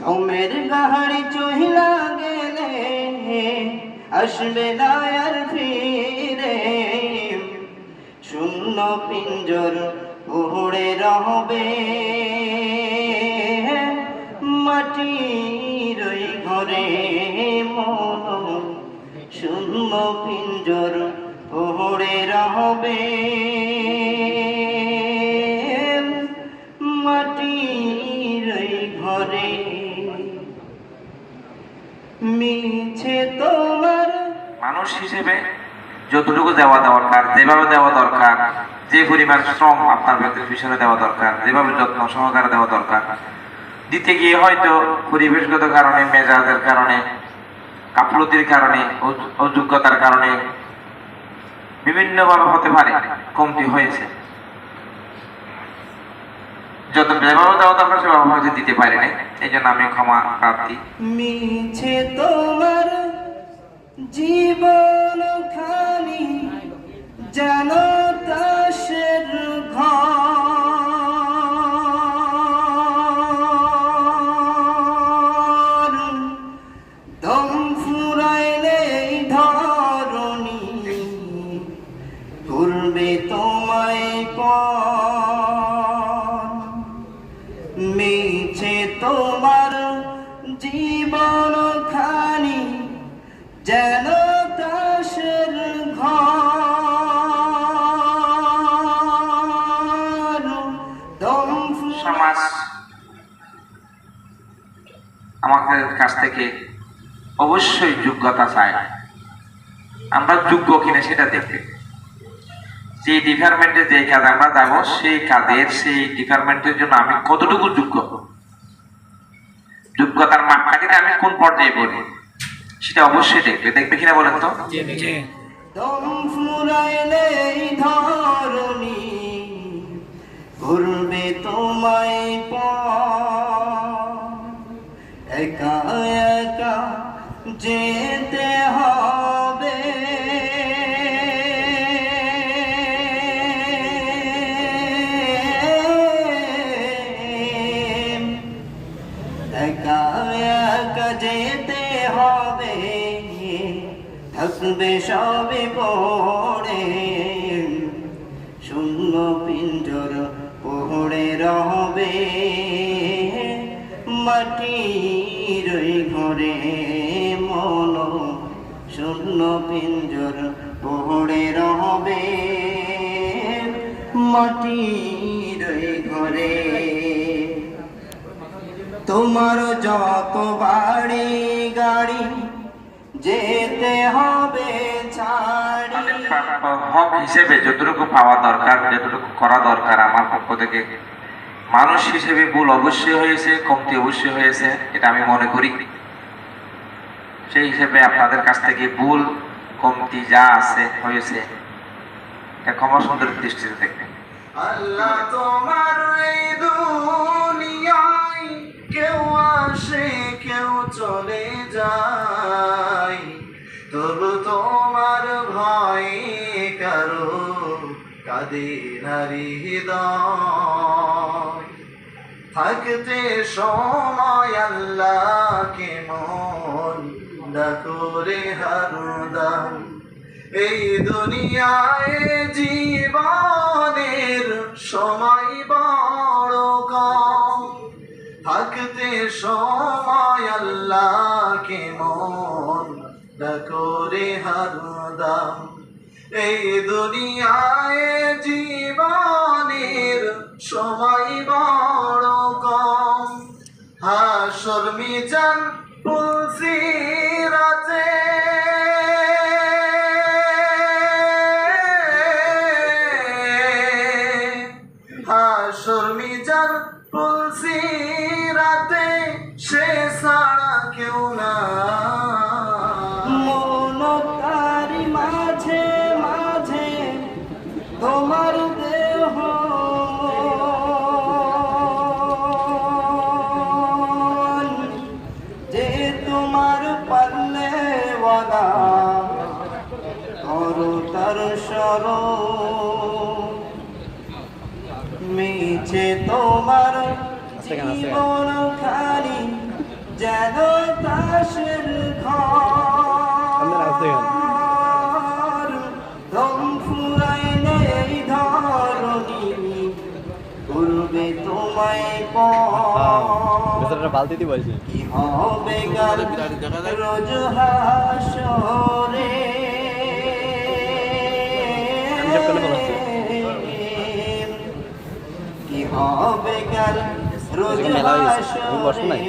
তোমের গাহারি চহিলা গেলে আসবে না আর ফিরে শূন্য পিঞ্জর উড়ে রহবে মাটির ঘরে মন শূন্য পিঞ্জর উড়ে রহবে ওই ঘরে। মিছে তোমার মানুষ হিসেবে যতটুকু দেওয়া দরকার, যেভাবে দেওয়া দরকার, যে পরিমাণ শ্রম আপনার ব্যক্তির পিছনে দেওয়া দরকার, যেভাবে যত্ন সহকারে দেওয়া দরকার, দিতে গিয়ে হয়তো পরিবেশগত কারণে, মেজাজের কারণে কাপলতির কারণে, অযোগ্যতার কারণে, বিভিন্নভাবে হতে পারে, কমতি হয়েছে। যত যেভাবে দেওয়া দরকার সেভাবে দিতে পারি নাই। এই জন্য আমি ক্ষমা প্রার্থী মিছে তোমার জীবন খানি যেন তাসের ঘর। দম ফুরাইলে তোমায় পর কাছ থেকে অবশ্যই যোগ্যতা চায় আমরা যোগ্য কিনা সেটা দেখতে। যে ডিপার্টমেন্টে যে কাজ আমরা যাব সেই কাজের সেই ডিপার্টমেন্টের জন্য আমি কতটুকু যোগ্য? যোগ্যতার মাপকাঠিতে আমি কোন পর্যায়ে পড়ি সেটা অবশ্যই দেখবে। দেখবে কিনা বলেন তো? ঘুরবে তোমায় যেতে হবে। একা একা যেতে হবে থাকবে সবে পড়ে। শূন্য পিঞ্জর পড়ে রহবে। মাটির ঘরে। শূন্য পিঞ্জর পড়ে রহবে, মাটির ঘরে। তোমার যত বাড়ি গাড়ি যেতে হবে হক হিসেবে যতটুকু পাওয়া দরকার, যতটুকু করা দরকার আমার পক্ষ থেকে। মানুষ হিসেবে ভুল অবশ্যই হয়েছে, কমতি অবশ্যই হয়েছে, এটা আমি মনে করি। সেই হিসেবে আপনাদের কাছ থেকে ভুল, কমতি যা আছে, হয়েছে, এটা ক্ষমা সুন্দর দৃষ্টিতে দেখবেন। আল্লাহ তোমার এই দুনিয়ায় কেউ আসে, কেউ চলে যায়। তবু তোমার ভয় কারও কাঁদে নারী থাকতে সময় আল্লাহকে মন ডাকরে হারুদাম এই দুনিয়ায় জীবনের সময় বড় কম থাকতে সময় আল্লাহকে মন ডাকরে হারুদাম এই দুনিয়ায় জীবনের সময় বড় কম হাসর মিজান তুলসি রাতে। হাসর মিজান তুলসি রাতে সে ছাড়া কেউ না সর। মিছে তোমার জীবন খালি তাসের ঘর। দম ফুরাইলে এই ধরণী। করবে তোমায় বালতি বলছি কি হবে রোজ হাসরে? হিসাব করলে হচ্ছে। কি হবে গাল রোজ মেলা গেছে। আমি বসবো নাই?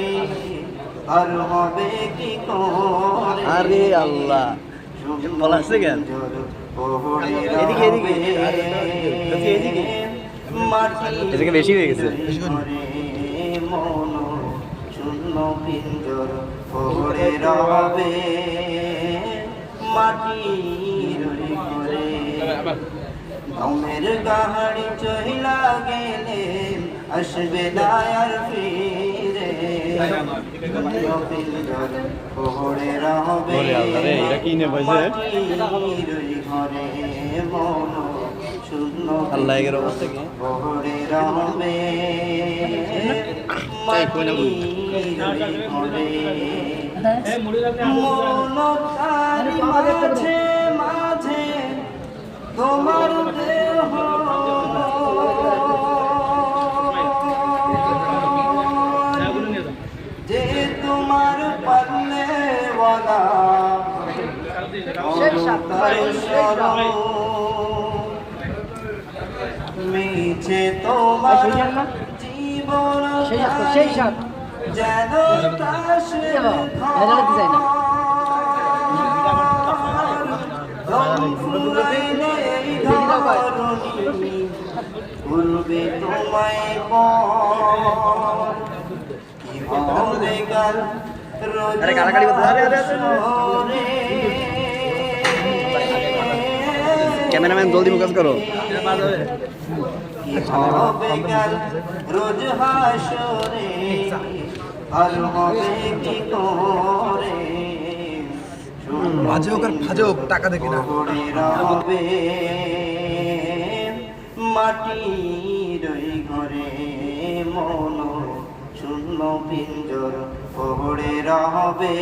আর হবে কি আরে আল্লাহ বলা কেন? এদিকে, এদিকে। বলছি এদিকে। এদিকে বেশি হয়ে গেছে। শূন্য পিঞ্জর পড়ে রবে মাটির ঘরে দমের গাহাড়ি চহিলা গেলে আসবে আর ফিরে শূন্য পিঞ্জর পড়ে রবে ওরে আল্লাহ রে, এরা কি নিয়ে বসে? ঘরে মন আল্লাহ অবস্থা কি? মাঝে মাঝে তোমার দেহ। যে তোমার পাল্লে মিছে তোমার জীবন সেই সাত যেন তাসের ভেজাল দিতে করবে ক্যামেরাম্যান জলদি ফোকাস করো। রোজ হাসরে আর হবে কি করে? ভাজে হোক আর হোক টাকা দেখি না মাটির ঘরে মন শূন্য পিঞ্জর পড়ে রবে